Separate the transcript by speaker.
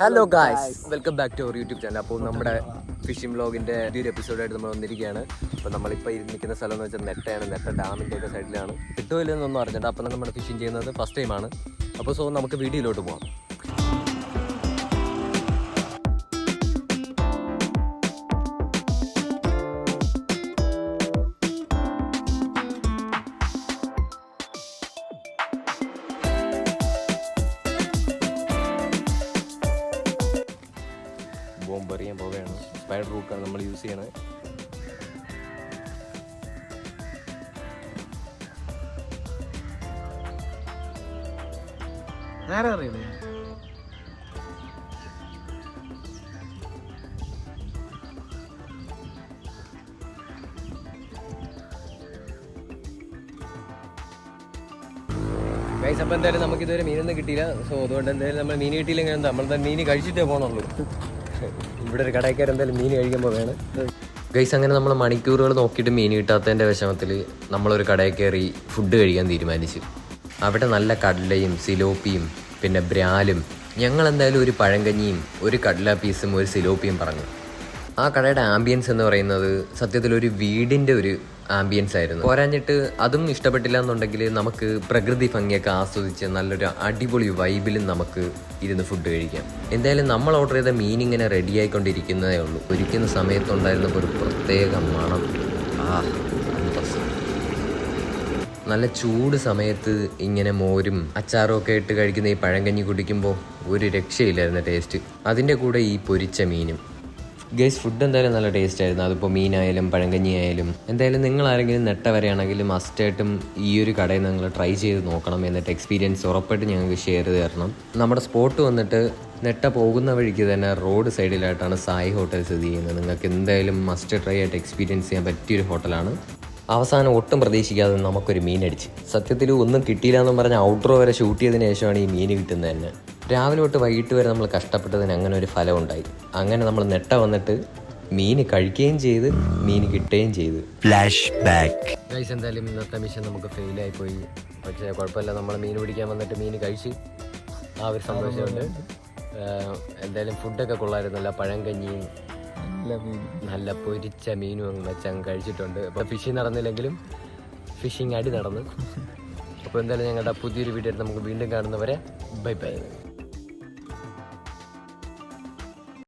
Speaker 1: Hello guys welcome back to our YouTube channel അപ്പോൾ നമ്മുടെ phishing വ്ലോഗിന്റെ പുതിയൊരു എപ്പിസോഡായിട്ട് നമ്മൾ വന്നിരിക്കുകയാണ്. അപ്പോൾ നമ്മളിപ്പോൾ നിൽക്കുന്ന സ്ഥലം എന്ന് വെച്ചാൽ നെട്ടയാണ് നെട്ട ഡാമിന്റെ ഒക്കെ സൈഡിലാണ് കിട്ടുമില്ലെന്നൊന്നും അറിഞ്ഞിട്ട് അപ്പോൾ നമ്മൾ ഫിഷിംഗ് ചെയ്യുന്നത് ഫസ്റ്റ് ടൈമാണ് അപ്പോൾ സോ നമുക്ക് വീഡിയോയിലോട്ട് പോകാം ബോംബ് എറിയാൻ പോവുകയാണ്. സ്പൈഡർ റൂട്ടാണ് നമ്മൾ യൂസ് ചെയ്യണത്. എന്തായാലും നമുക്ക് ഇതുവരെ മീനൊന്നും കിട്ടിയില്ല. സോ അതുകൊണ്ട് എന്തായാലും നമ്മൾ മീൻ കിട്ടിയില്ലെങ്കിൽ നമ്മൾ മീൻ കഴിച്ചിട്ടേ പോകണുള്ളൂ ഇവിടെ ഒരു കടയ്ക്കാർ എന്തായാലും മീൻ കഴിക്കുമ്പോൾ വേണം. ഗൈസ് അങ്ങനെ നമ്മൾ മണിക്കൂറുകൾ നോക്കിയിട്ട് മീൻ കിട്ടാത്തതിന്റെ വിഷമത്തിൽ നമ്മളൊരു കടയിൽ കയറി ഫുഡ് കഴിക്കാൻ തീരുമാനിച്ചു. അവിടെ നല്ല കടലയും സിലോപ്പിയും പിന്നെ ബ്രാലും ഞങ്ങൾ എന്തായാലും ഒരു പഴങ്കഞ്ഞിയും ഒരു കടല പീസും ഒരു സിലോപ്പിയും പറഞ്ഞു. ആ കടയുടെ ആംബിയൻസ് എന്ന് പറയുന്നത് സത്യത്തിൽ ഒരു വീടിന്റെ ഒരു ആംബിയൻസ് ആയിരുന്നു. പോരാഞ്ഞിട്ട് അതും ഇഷ്ടപ്പെട്ടില്ല എന്നുണ്ടെങ്കിൽ നമുക്ക് പ്രകൃതി ഭംഗിയൊക്കെ ആസ്വദിച്ച് നല്ലൊരു അടിപൊളി വൈബിലും നമുക്ക് ഇരുന്ന് ഫുഡ് കഴിക്കാം. എന്തായാലും നമ്മൾ ഓർഡർ ചെയ്ത മീൻ ഇങ്ങനെ റെഡി ആയിക്കൊണ്ടിരിക്കുന്നതേ ഉള്ളൂ. ഒരിക്കുന്ന സമയത്തുണ്ടായിരുന്ന ഒരു പ്രത്യേക മണം. ആ നല്ല ചൂട് സമയത്ത് ഇങ്ങനെ മോരും അച്ചാറും ഒക്കെ ഇട്ട് കഴിക്കുന്ന ഈ പഴം കഞ്ഞി കുടിക്കുമ്പോൾ ഒരു രക്ഷയില്ലായിരുന്നു ടേസ്റ്റ് അതിന്റെ കൂടെ ഈ പൊരിച്ച മീനും. ഗേസ് ഫുഡ് എന്തായാലും നല്ല ടേസ്റ്റ് ആയിരുന്നു. അതിപ്പോൾ മീനായാലും പഴങ്കഞ്ഞി ആയാലും എന്തായാലും നിങ്ങൾ ആരെങ്കിലും നെട്ട വരെയാണെങ്കിൽ മസ്റ്റായിട്ടും ഈ ഒരു കടയിൽ നിങ്ങൾ ട്രൈ ചെയ്ത് നോക്കണം എന്നിട്ട് എക്സ്പീരിയൻസ് ഉറപ്പായിട്ട് ഞങ്ങൾക്ക് ഷെയർ ചെയ്ത് തരണം. നമ്മുടെ സ്പോട്ട് വന്നിട്ട് നെട്ട പോകുന്ന വഴിക്ക് തന്നെ റോഡ് സൈഡിലായിട്ടാണ് സായി ഹോട്ടൽ സ്ഥിതി ചെയ്യുന്നത്. നിങ്ങൾക്ക് എന്തായാലും മസ്റ്റ് ട്രൈ ആയിട്ട് എക്സ്പീരിയൻസ് ചെയ്യാൻ പറ്റിയൊരു ഹോട്ടലാണ് അവസാനം ഒട്ടും പ്രതീക്ഷിക്കാതെ നമുക്കൊരു മീൻ അടിച്ച് സത്യത്തിൽ ഒന്നും കിട്ടിയില്ല എന്ന് പറഞ്ഞ് ഔട്ട്റോ വരെ ഷൂട്ട് ചെയ്തതിന് ശേഷമാണ് ഈ മീൻ കിട്ടുന്നത് തന്നെ. രാവിലെ തൊട്ട് വൈകിട്ട് വരെ നമ്മൾ കഷ്ടപ്പെട്ടതിന് അങ്ങനെ ഒരു ഫലം ഉണ്ടായി. അങ്ങനെ നമ്മൾ നെട്ട വന്നിട്ട് മീൻ കഴിക്കുകയും ചെയ്ത് മീൻ കിട്ടുകയും ചെയ്ത്.
Speaker 2: ഫ്ലാഷ് ബാക്ക്
Speaker 1: ഗൈസ് എന്തായാലും ഇന്നത്തെ മിഷൻ നമുക്ക് ഫെയിലായി പോയി പക്ഷേ കുഴപ്പമില്ല നമ്മൾ മീൻ പിടിക്കാൻ വന്നിട്ട് മീൻ കഴിച്ച് ആ ഒരു സന്തോഷമുണ്ട്. എന്തായാലും ഫുഡൊക്കെ കൊള്ളായിരുന്നല്ല പഴങ്കഞ്ഞിയും
Speaker 3: നല്ല മീൻ.
Speaker 1: നല്ല പൊരിച്ച മീനും അങ്ങ് വെച്ച് അങ്ങ് കഴിച്ചിട്ടുണ്ട്. അപ്പോൾ ഫിഷിങ് നടന്നില്ലെങ്കിലും ഫിഷിങ് അടി നടന്നു. അപ്പോൾ എന്തായാലും ഞങ്ങളുടെ പുതിയൊരു വീഡിയോ നമുക്ക് വീണ്ടും കാണുന്നവരെ ബൈ ബൈ